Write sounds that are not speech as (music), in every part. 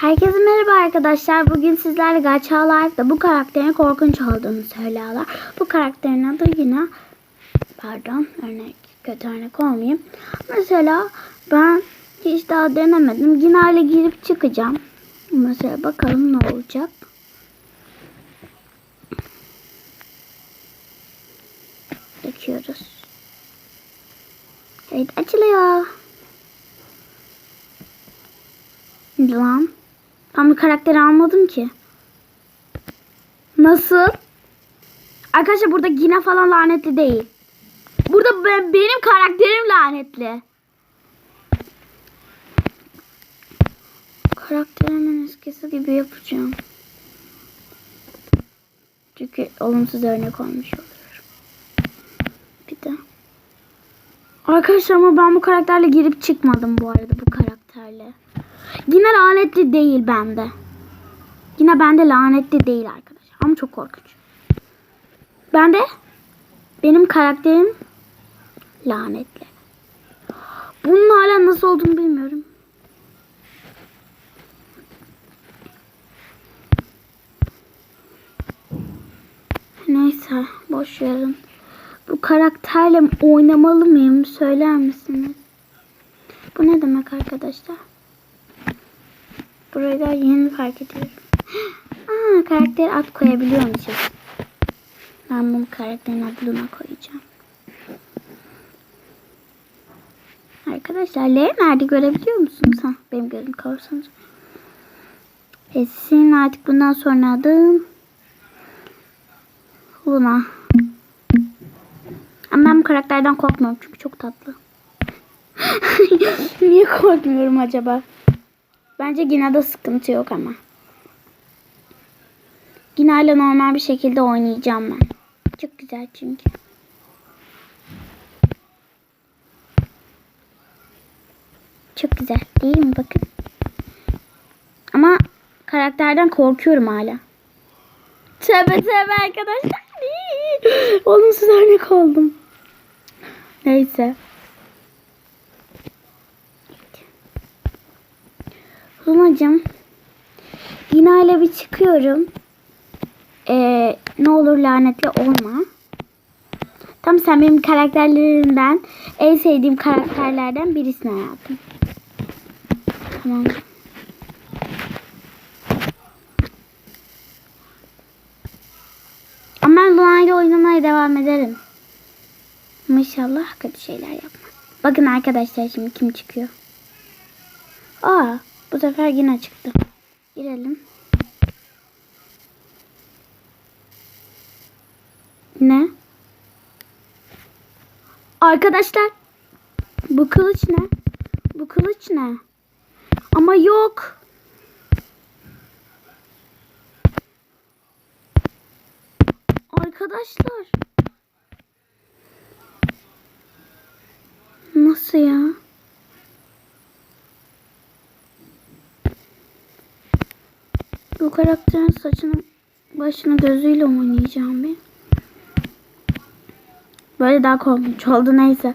Herkese merhaba arkadaşlar. Bugün sizlerle Gacha Life'da bu karakterin korkunç olduğunu söylüyorlar. Bu karakterin adı yine pardon örnek kötü örnek olmayayım. Mesela ben hiç daha denemedim. Yine ile girip çıkacağım. Mesela bakalım ne olacak. Bakıyoruz. Evet açılıyor. Lan. Ben bir karakteri almadım ki. Nasıl? Arkadaşlar burada Gina falan lanetli değil. Burada be- benim karakterim lanetli. Karakterimin eskisi gibi yapacağım. Çünkü olumsuz örnek olmuş oluyor. Bir de. Arkadaşlar ama ben bu karakterle girip çıkmadım bu arada bu karakterle. Yine lanetli değil bende. Yine bende lanetli değil arkadaşlar. Ama çok korkunç. Bende benim karakterim lanetli. Bunun hala nasıl olduğunu bilmiyorum. Neyse boş verin. Bu karakterle oynamalı mıyım söyler misiniz? Bu ne demek arkadaşlar? Burayı da yeni fark ediyorum. (gasps) Aa, karakter ad koyabiliyormuşuz. Ben bunu karakterin adına koyacağım. Arkadaşlar L nerede görebiliyor musunuz? Ha, benim gözüm kavursanız. E, artık bundan sonra adın Luna. Ama ben bu karakterden korkmuyorum çünkü çok tatlı. (laughs) Niye korkmuyorum acaba? Bence Gina'da sıkıntı yok ama. Gina ile normal bir şekilde oynayacağım ben. Çok güzel çünkü. Çok güzel değil mi bakın. Ama karakterden korkuyorum hala. Tövbe tövbe arkadaşlar. (laughs) Olumsuz örnek oldum. Neyse. Lunacığım. Yine bir çıkıyorum. Ee, ne olur lanetli olma. Tam sen benim karakterlerimden en sevdiğim karakterlerden birisin hayatım. Tamam. Ama ben Luna ile oynamaya devam ederim. İnşallah kötü şeyler yapmaz. Bakın arkadaşlar şimdi kim çıkıyor. Aa, bu sefer yine çıktı. Girelim. Ne? Arkadaşlar. Bu kılıç ne? Bu kılıç ne? Ama yok. Arkadaşlar. Nasıl ya? Bu karakterin saçını başını gözüyle oynayacağım bir. Böyle daha korkunç oldu neyse.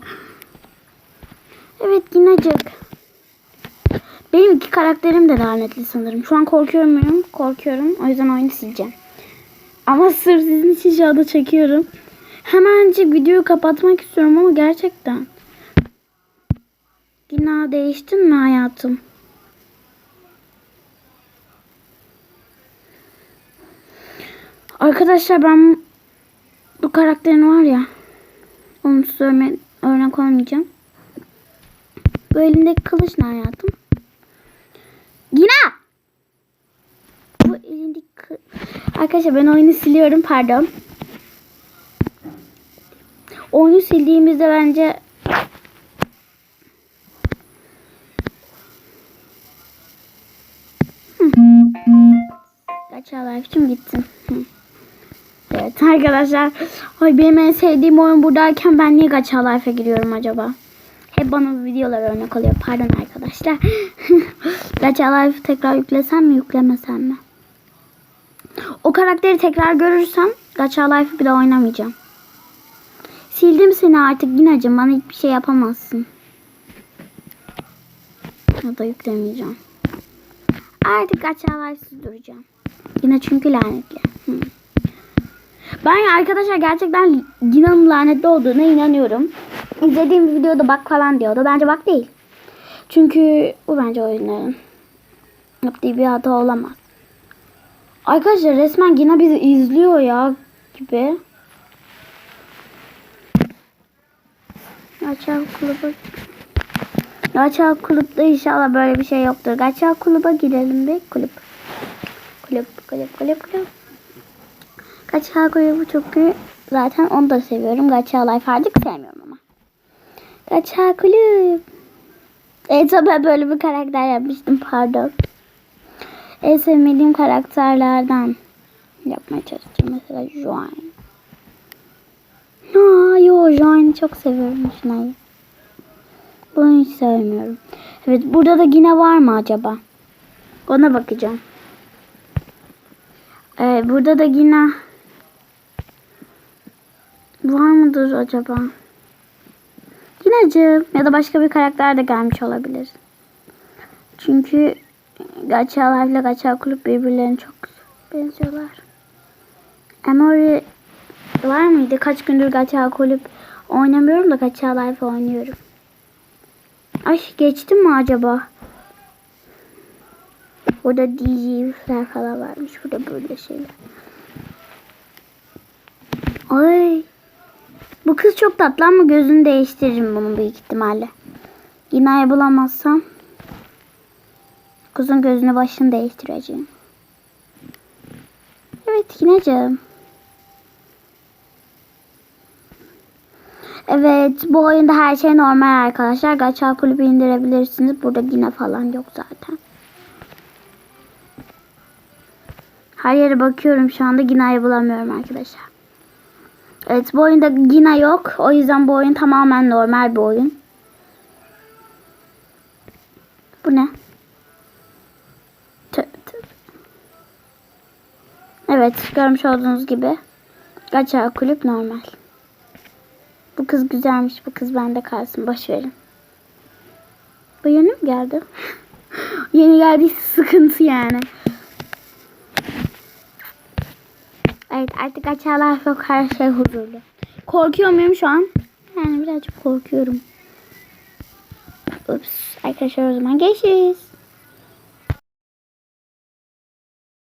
Evet Ginacık. Benim iki karakterim de lanetli sanırım. Şu an korkuyorum muyum? Korkuyorum. O yüzden oyunu sileceğim. Ama sırf sizin için şu anda çekiyorum. Hemencik videoyu kapatmak istiyorum ama gerçekten. Gina değiştin mi hayatım? Arkadaşlar ben bu karakterin var ya onu size örnek, olmayacağım. Bu elindeki kılıç ne hayatım? Gina! Bu elindeki Arkadaşlar ben oyunu siliyorum pardon. Oyunu sildiğimizde bence Gacha Life'cim gitsin. Hı. Evet arkadaşlar. Ay benim en sevdiğim oyun buradayken ben niye Gacha Life'e giriyorum acaba? Hep bana videolar örnek oluyor. Pardon arkadaşlar. (laughs) Gacha Life tekrar yüklesem mi yüklemesem mi? O karakteri tekrar görürsem Gacha Life'ı daha oynamayacağım. Sildim seni artık Ginacım. Bana hiçbir şey yapamazsın. Ya da yüklemeyeceğim. Artık açarlarsız duracağım. Yine çünkü lanetli. Ben arkadaşlar gerçekten Gina'nın lanetli olduğuna inanıyorum. İzlediğim videoda bak falan diyordu. Bence bak değil. Çünkü bu bence oyunların yaptığı bir hata olamaz. Arkadaşlar resmen Gina bizi izliyor ya gibi. Gaçal kulübe Gaçal kulüpte inşallah böyle bir şey yoktur. Gaçal kulübe girelim bir kulüp. Kulüp kulüp kulüp kulüp. Gaçal kulübü çok. Zaten onu da seviyorum. Gaçal Life artık sevmiyorum ama. Gaçal kulüp. Evet ben böyle bir karakter yapmıştım pardon. En sevmediğim karakterlerden yapmaya çalışacağım. Mesela Joan. Aa, yo Joan'ı çok seviyorum Şunay'ı. Bunu hiç sevmiyorum. Evet burada da yine var mı acaba? Ona bakacağım. Ee, burada da yine var mıdır acaba? Yinacığım ya da başka bir karakter de gelmiş olabilir. Çünkü Gacha ile Gacha Kulüp birbirlerine çok benziyorlar. Emory var mıydı? Kaç gündür Gacha Kulüp oynamıyorum da Gacha Life oynuyorum. Ay geçtim mi acaba? Burada DJ'ler falan varmış. Burada böyle şeyler. Ay. Bu kız çok tatlı ama gözünü değiştiririm bunun büyük ihtimalle. Gina'yı bulamazsam kızın gözünü başını değiştireceğim. Evet Gina'cığım. Evet bu oyunda her şey normal arkadaşlar. Gacha kulübü indirebilirsiniz. Burada Gina falan yok zaten. Her yere bakıyorum şu anda Gina'yı bulamıyorum arkadaşlar. Evet bu oyunda Gina yok. O yüzden bu oyun tamamen normal bir oyun. Bu ne? Evet görmüş olduğunuz gibi Gacha kulüp normal. Bu kız güzelmiş. Bu kız bende kalsın. Boş verin. Bu yeni mi geldi? (laughs) yeni geldiyse sıkıntı yani. Evet artık açarlar yok her şey huzurlu. Korkuyor muyum şu an? Yani birazcık korkuyorum. Ups. Arkadaşlar o zaman görüşürüz.